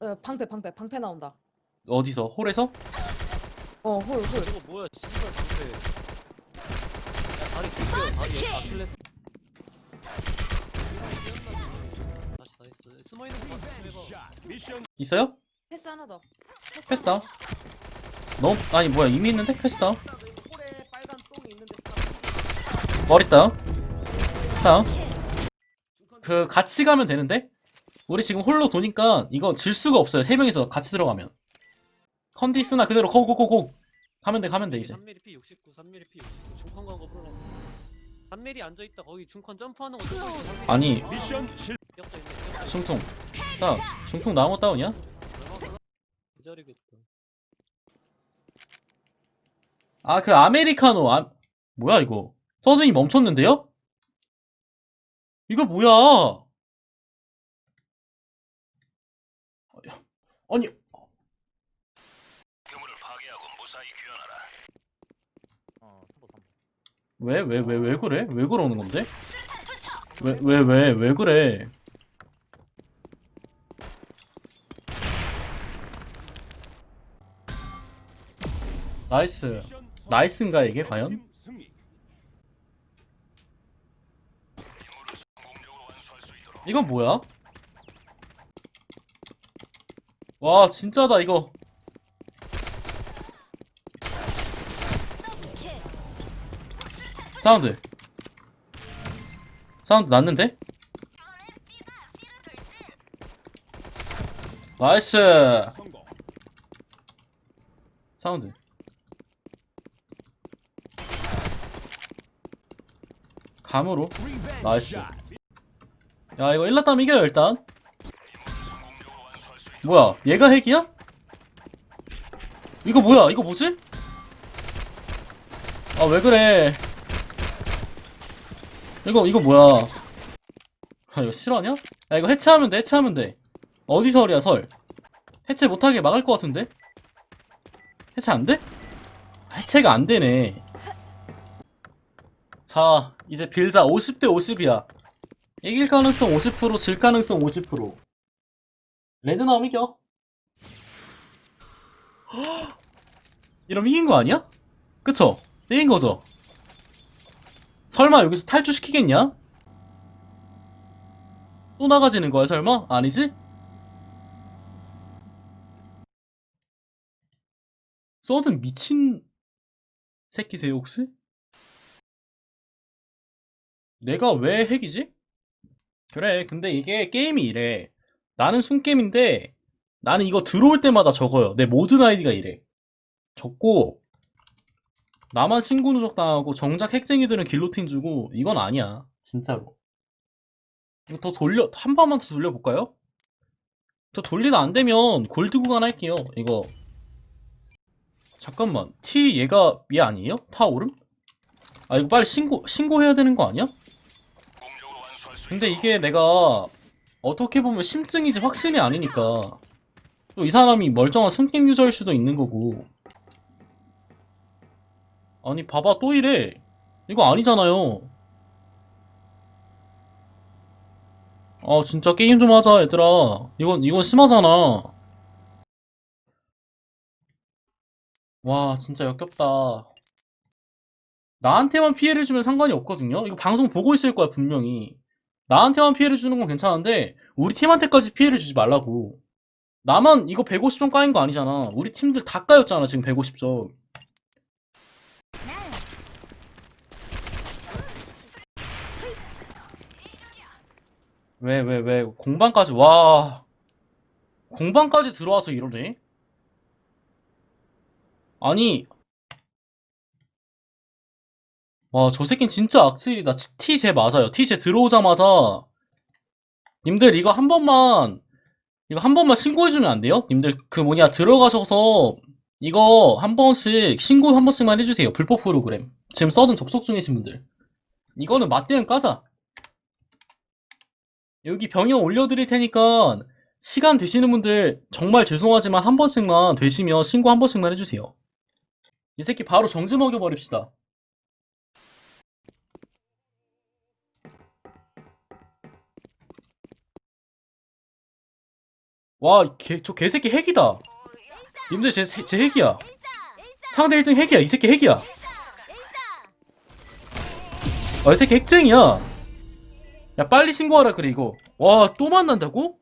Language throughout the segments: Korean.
어, 방패 방패 방패 나온다. 어디서? 홀에서? 어 홀 홀. 저거 뭐야 씨발 방패 야 다리 죽여 다리 아킬레스 다시 나이스 숨어있는 것만 조심해봐 있어요? 패스 하나 더. 패스 다운. 너무 아니 뭐야 이미 있는데 패스 다운. 홀에 빨간 똥이 있는데 머리 다운. 다운. 그 같이 가면 되는데? 우리 지금 홀로 도니까 이거 질 수가 없어요. 세 명이서 같이 들어가면. 컨디 스나 그대로 고고고고. 가면 돼 가면 돼 이제. 3mm P 69 3mm P 69 중컨 간거 몰라 3mm 앉아 있다 거기 중컨 점프하는 거 보고 있어 3mm 아니 미션 실 기억자 있네 중통. 다운. 중통 나온 거 다운이야? 기다리겠다 아 그 아메리카노 아 뭐야 이거? 서든이 멈췄는데요? 이거 뭐야? 아니 왜왜 왜 왜 그래? 왜 그러는 건데? 왜 왜 왜 왜 그래? 나이스 나이스인가 이게 과연? 이건 뭐야? 와 진짜다 이거. 사운드. 사운드 났는데? 나이스. 사운드. 감으로? 나이스. 야 이거 1라따면 이겨요 일단 뭐야 얘가 핵이야? 이거 뭐야 이거 뭐지? 아 왜 그래 이거 이거 뭐야 아 이거 실화냐? 야 이거 해체하면 돼 해체하면 돼 어디 설이야 설 해체 못하게 막을 것 같은데? 해체 안 돼? 해체가 안 되네 자 이제 빌자 50대 50이야 이길 가능성 50%, 질 가능성 50%. 레드 나오면 이겨. 헉! 이러면 이긴 거 아니야? 그쵸? 이긴 거죠? 설마 여기서 탈주시키겠냐? 또 나가지는 거야, 설마? 아니지? 써든 미친 새끼세요, 혹시? 내가 왜 핵이지? 그래, 근데 이게 게임이 이래. 나는 순게임인데, 나는 이거 들어올 때마다 적어요. 내 모든 아이디가 이래. 적고, 나만 신고 누적 당하고, 정작 핵쟁이들은 길로틴 주고, 이건 아니야. 진짜로. 이거 더 돌려, 한 번만 더 돌려볼까요? 더 돌리다 안 되면, 골드 구간 할게요. 이거. 잠깐만. T 얘가 얘 아니에요? 타오름? 아, 이거 빨리 신고, 신고해야 되는 거 아니야? 근데 이게 내가 어떻게 보면 심증이지 확신이 아니니까. 또 이 사람이 멀쩡한 순게임 유저일 수도 있는 거고. 아니 봐봐 또 이래. 이거 아니잖아요. 아 진짜 게임 좀 하자 얘들아. 이건 이건 심하잖아. 와 진짜 역겹다. 나한테만 피해를 주면 상관이 없거든요? 이거 방송 보고 있을 거야 분명히 나한테만 피해를 주는 건 괜찮은데 우리 팀한테까지 피해를 주지 말라고. 나만 이거 150점 까인 거 아니잖아. 우리 팀들 다 까였잖아 지금 150점. 왜 왜 왜 공방까지 와 공방까지 들어와서 이러네? 아니 와, 저 새끼는 진짜 악질이다. T제 맞아요. T제 들어오자마자 님들 이거 한 번만 이거 한 번만 신고해주면 안 돼요? 님들 그 뭐냐 들어가셔서 이거 한 번씩 신고 한 번씩만 해주세요. 불법 프로그램. 지금 써든 접속 중이신 분들. 이거는 맞대응 까자. 여기 병영 올려드릴 테니까 시간 되시는 분들 정말 죄송하지만 한 번씩만 되시면 신고 한 번씩만 해주세요. 이 새끼 바로 정지 먹여버립시다. 와, 개, 저 개새끼 핵이다. 님들 제, 새- 제 핵이야. 상대 1등 핵이야. 이 새끼 핵이야. 아, 이 새끼 핵쟁이야. 야, 빨리 신고하라, 그래, 이거. 와, 또 만난다고?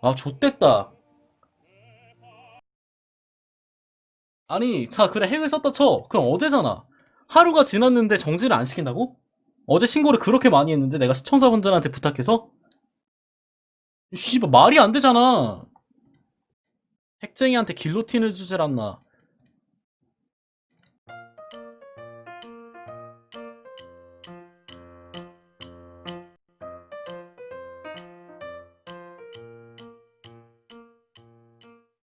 아, 좆됐다. 아니, 자, 그래, 핵을 썼다 쳐. 그럼 어제잖아. 하루가 지났는데 정지를 안 시킨다고? 어제 신고를 그렇게 많이 했는데 내가 시청자분들한테 부탁해서? 씨발, 말이 안 되잖아. 핵쟁이한테 길로틴을 주질 않나.